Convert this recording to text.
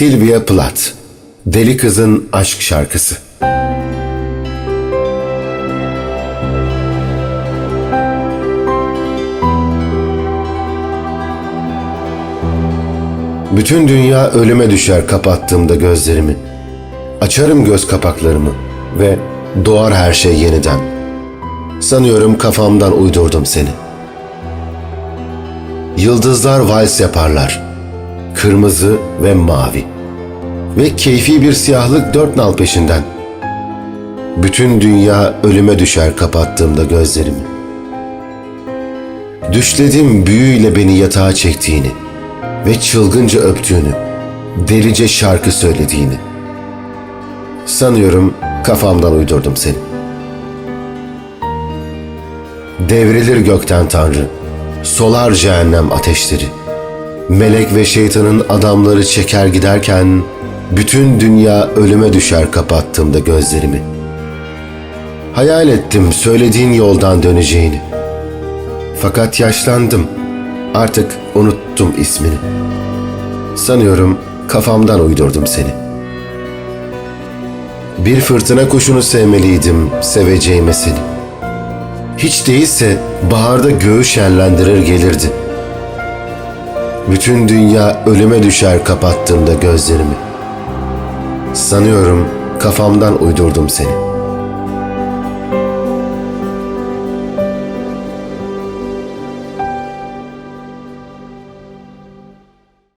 Sylvia Plath Deli Kızın Aşk Şarkısı Bütün dünya ölüme düşer kapattığımda gözlerimi. Açarım göz kapaklarımı ve doğar her şey yeniden. Sanıyorum kafamdan uydurdum seni. Yıldızlar vals yaparlar. Kırmızı ve mavi. Ve keyfi bir siyahlık dört nal peşinden. Bütün dünya ölüme düşer kapattığımda gözlerimi. Düşledim büyüyle beni yatağa çektiğini ve çılgınca öptüğünü, delice şarkı söylediğini. Sanıyorum kafamdan uydurdum seni. Devrilir gökten Tanrı, solar cehennem ateşleri. Melek ve şeytanın adamları çeker giderken, bütün dünya ölüme düşer kapattığımda gözlerimi. Hayal ettim söylediğin yoldan döneceğini. Fakat yaşlandım. Artık unuttum ismini. Sanıyorum kafamdan uydurdum seni. Bir fırtına kuşunu sevmeliydim seveceğime seni. Hiç değilse baharda göğü şenlendirir gelirdi. Bütün dünya ölüme düşer kapattığımda gözlerimi. Sanıyorum kafamdan uydurdum seni.''